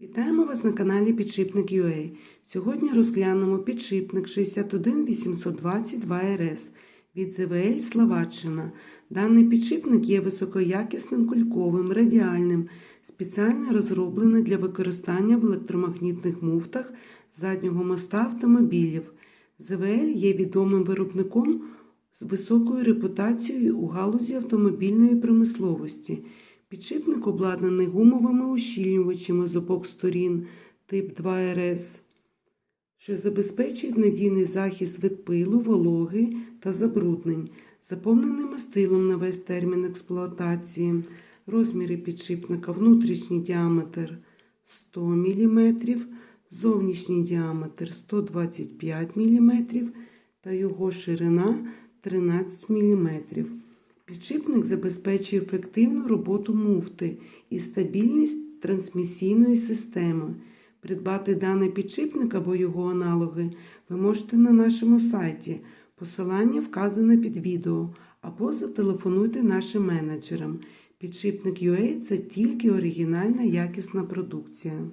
Вітаємо вас на каналі Підшипник UA. Сьогодні розглянемо підшипник 61822 rs від ЗВЛ Словаччина. Даний підшипник є високоякісним кульковим, радіальним, спеціально розроблений для використання в електромагнітних муфтах заднього моста автомобілів. ЗВЛ є відомим виробником з високою репутацією у галузі автомобільної промисловості. Підшипник обладнаний гумовими ущільнювачами з обох сторін тип 2 РС, що забезпечують надійний захист від пилу, вологи та забруднень, заповнений мастилом на весь термін експлуатації, розміри підшипника, внутрішній діаметр 100 мм, зовнішній діаметр 125 мм та його ширина 13 мм. Підшипник забезпечує ефективну роботу муфти і стабільність трансмісійної системи. Придбати даний підшипник або його аналоги ви можете на нашому сайті. Посилання вказане під відео або зателефонуйте нашим менеджерам. Підшипник UA – це тільки оригінальна якісна продукція.